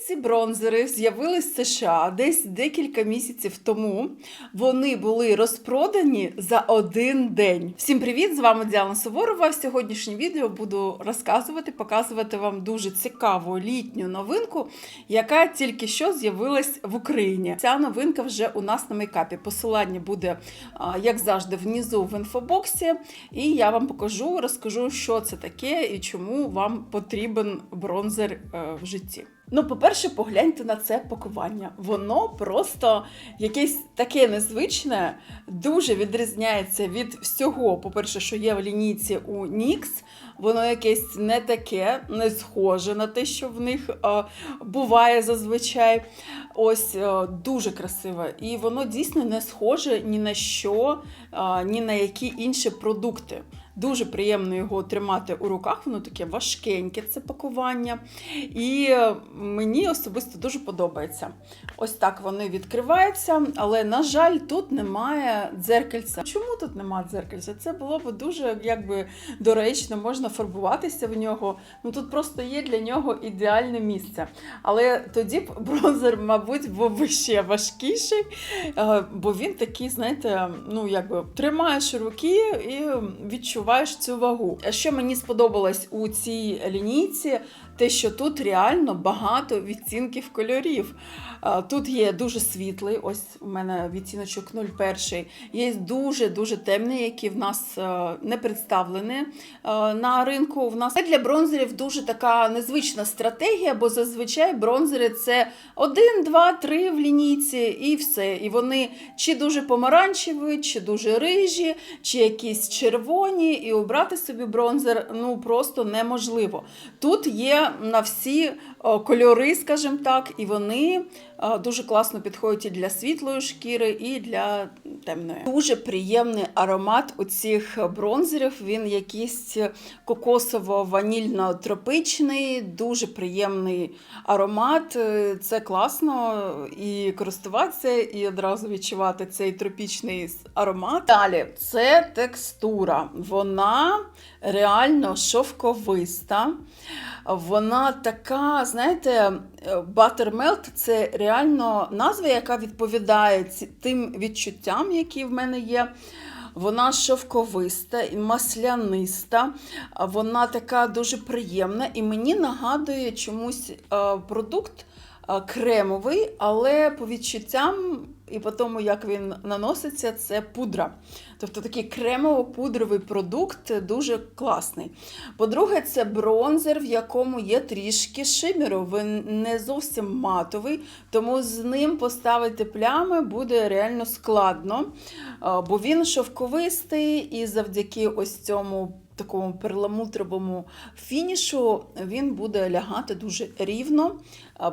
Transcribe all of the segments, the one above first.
Ці бронзери з'явились в США десь декілька місяців тому. Вони були розпродані за один день. Всім привіт! З вами Діана Суворова. В сьогоднішньому відео буду розказувати, показувати вам дуже цікаву літню новинку, яка тільки що з'явилась в Україні. Ця новинка вже у нас на мейкапі. Посилання буде, як завжди, внизу в інфобоксі. І я вам покажу, розкажу, що це таке і чому вам потрібен бронзер е, в житті. Ну, по-перше, погляньте на це пакування. Воно просто якесь таке незвичне, дуже відрізняється від всього. По-перше, що є в лінійці у NYX. Воно якесь не таке, не схоже на те, що в них е, буває зазвичай. Ось е, дуже красиве. І воно дійсно не схоже ні на що, е, ні на які інші продукти. Дуже приємно його тримати у руках, воно таке важкеньке це пакування. І е, мені особисто дуже подобається. Ось так вони відкриваються, але, на жаль, тут немає дзеркальця. Чому тут немає дзеркальця? Це було б дуже якби доречно, можна фарбуватися в нього. Ну тут просто є для нього ідеальне місце. Але тоді б бронзер, мабуть, був би ще важкіший, е, бо він такий, знаєте, ну якби тримаєш руки і відчуваєш цю вагу. Що мені сподобалось у цій лінійці, те, що тут реально багато відцінків кольорів. Тут є дуже світлий, ось у мене відтіночок 01. Є дуже-дуже темний, які в нас е, не представлені е, на ринку. В нас для бронзерів дуже така незвична стратегія, бо зазвичай бронзери це 1, 2, 3 в лінійці і все. І вони чи дуже помаранчеві, чи дуже рижі, чи якісь червоні, і обрати собі бронзер ну просто неможливо. Тут є на всі кольори, скажімо так, і вони дуже класно підходять і для світлої шкіри, і для темної. Дуже приємний аромат у цих бронзерів. Він якийсь кокосово-ванільно-тропичний, дуже приємний аромат. Це класно і користуватися, і одразу відчувати цей тропічний аромат. Далі це текстура. Вона реально шовковиста. Вона така, знаєте, Buttermelt – це реально назва, яка відповідає тим відчуттям, які в мене є. Вона шовковиста і масляниста, вона така дуже приємна і мені нагадує чомусь е, продукт е, кремовий, але по відчуттям і по тому, як він наноситься, це пудра. Тобто такий кремово-пудровий продукт дуже класний. По-друге, це бронзер, в якому є трішки шиміру. Він не зовсім матовий, тому з ним поставити плями буде реально складно, бо він шовковистий і завдяки ось цьому. Такому перламутровому фінішу він буде лягати дуже рівно,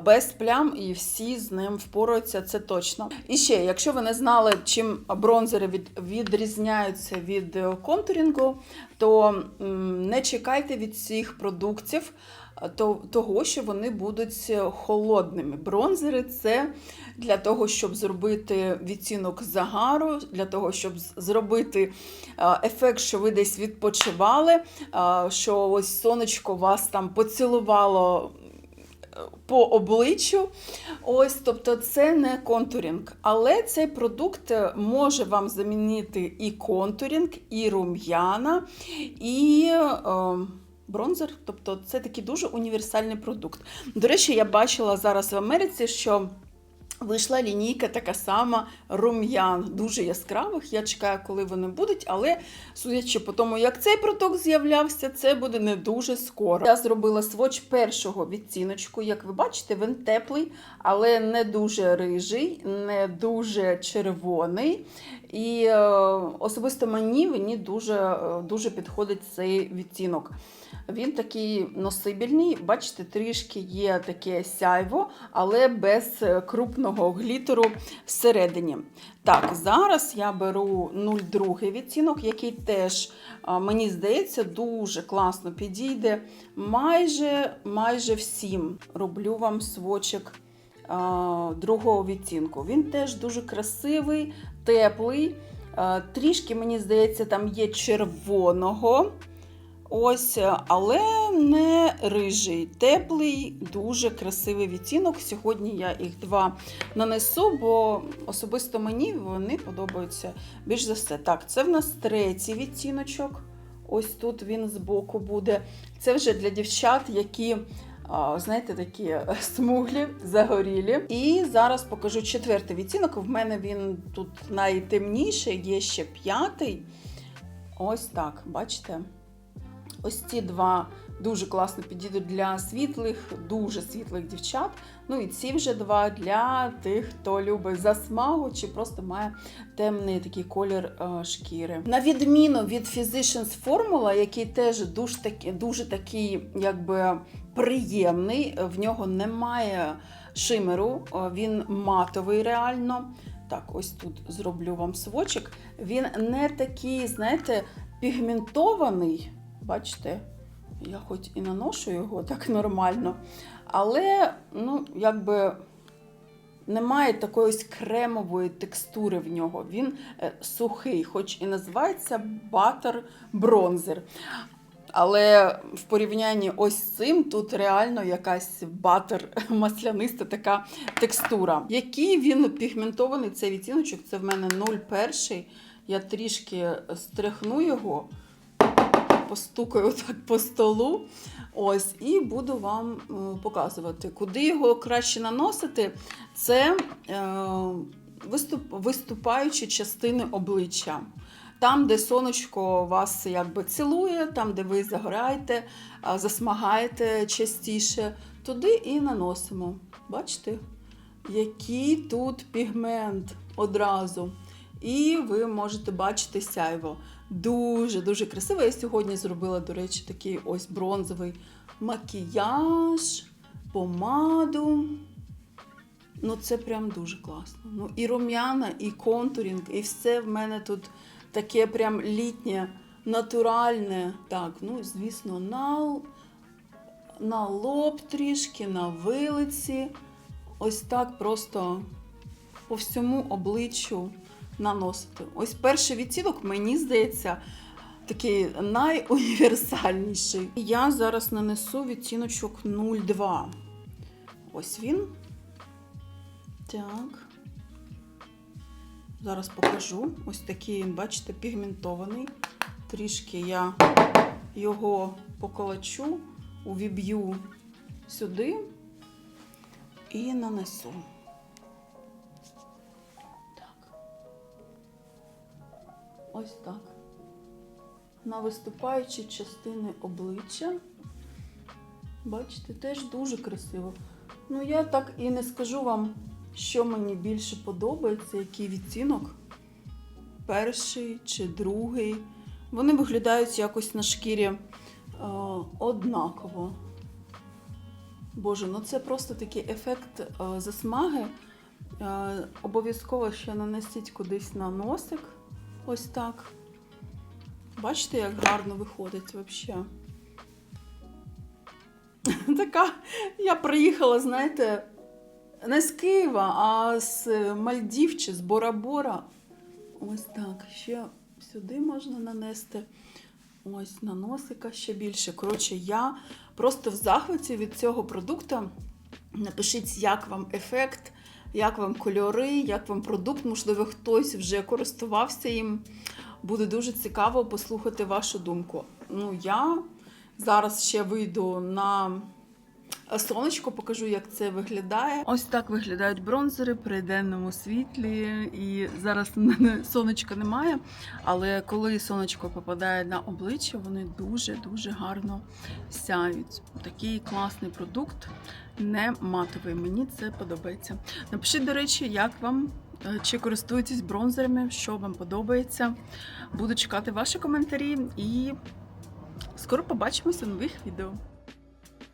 без плям, і всі з ним впораються, це точно. І ще, якщо ви не знали, чим бронзери від, відрізняються від е, контурінгу, то не чекайте від цих продуктів того, що вони будуть е, холодними. Бронзери це для того, щоб зробити відцінок загару, для того, щоб зробити ефект, що ви десь відпочивали, що ось сонечко вас там поцілувало е, по обличчю. Ось, тобто це не контурінг. Але цей продукт е, може вам замінити і контурінг, і рум'яна, і. Е, Бронзер, тобто це такий дуже універсальний продукт. До речі, я бачила зараз в Америці, що Вийшла лінійка така сама рум'ян, дуже яскравих. Я чекаю, коли вони будуть, але судячи по тому, як цей продукт з'являвся, це буде не дуже скоро. Я зробила своч першого відціночку. Як ви бачите, він теплий, але не дуже рижий, не дуже червоний. І е, особисто мені мені дуже, е, дуже підходить цей відтінок. Він такий носибельний, бачите, трішки є таке сяйво, але без е, крупного глітеру всередині. Так, зараз я беру 0,2 відтінок, який теж, мені здається, дуже класно підійде. Майже, майже всім роблю вам свочок а, другого відтінку. Він теж дуже красивий, теплий. Трішки, мені здається, там є червоного. Ось, але не рижий, теплий, дуже красивий відтінок. Сьогодні я їх два нанесу, бо особисто мені вони подобаються більш за все. Так, це в нас третій відтіночок. Ось тут він збоку буде. Це вже для дівчат, які, знаєте, такі е, смуглі, загорілі. І зараз покажу четвертий відтінок. В мене він тут найтемніший, є ще п'ятий. Ось так, бачите? Ось ці два дуже класно підійдуть для світлих, дуже світлих дівчат. Ну і ці вже два для тих, хто любить засмагу чи просто має темний такий колір е, шкіри. На відміну від Physicians Formula, який теж дуже такий, дуже такий, якби приємний, в нього немає шимеру, е, він матовий реально. Так, ось тут зроблю вам свочок. Він не такий, знаєте, пігментований. Бачите, я хоч і наношу його так нормально, але, ну, якби немає такої кремової текстури в нього. Він е, сухий, хоч і називається батер бронзер. Але в порівнянні ось з цим тут реально якась батер масляниста така текстура. Який він пігментований цей відтіночок, це в мене 0,1. Я трішки стряхну його, постукаю так по столу. Ось, і буду вам е, показувати, куди його краще наносити. Це е, виступ, виступаючі частини обличчя. Там, де сонечко вас якби цілує, там, де ви загораєте, засмагаєте частіше, туди і наносимо. Бачите, який тут пігмент одразу. І ви можете бачити сяйво. Дуже-дуже красиво. Я сьогодні зробила, до речі, такий ось бронзовий макіяж, помаду. Ну, це прям дуже класно. Ну, і рум'яна, і контурінг, і все в мене тут таке прям літнє, натуральне. Так, ну, звісно, на, на лоб трішки, на вилиці. Ось так просто по всьому обличчю наносити. Ось перший відтінок, мені здається, такий найуніверсальніший. Я зараз нанесу відтіночок 02. Ось він. Так. Зараз покажу. Ось такий, він, бачите, пігментований. Трішки я його поколочу, увіб'ю сюди і нанесу. Ось так. На виступаючі частини обличчя. Бачите, теж дуже красиво. Ну, я так і не скажу вам, що мені більше подобається, який відтінок. Перший чи другий. Вони виглядають якось на шкірі е, однаково. Боже, ну це просто такий ефект е, засмаги. Е, обов'язково ще нанесіть кудись на носик. Ось так. Бачите, як гарно виходить взагалі. Така, я приїхала, знаєте, не з Києва, а з Мальдів чи з Бора-Бора. Ось так. Ще сюди можна нанести. Ось на носика ще більше. Коротше, я просто в захваті від цього продукту. Напишіть, як вам ефект, як вам кольори, як вам продукт. Можливо, хтось вже користувався їм. Буде дуже цікаво послухати вашу думку. Ну, я зараз ще вийду на сонечко, покажу, як це виглядає. Ось так виглядають бронзери при денному світлі. І зараз сонечка немає. Але коли сонечко попадає на обличчя, вони дуже-дуже гарно сяють. Такий класний продукт, не матовий. Мені це подобається. Напишіть, до речі, як вам. е, Чи користуєтесь бронзерами, що вам подобається. Буду чекати ваші коментарі і скоро побачимося в нових відео.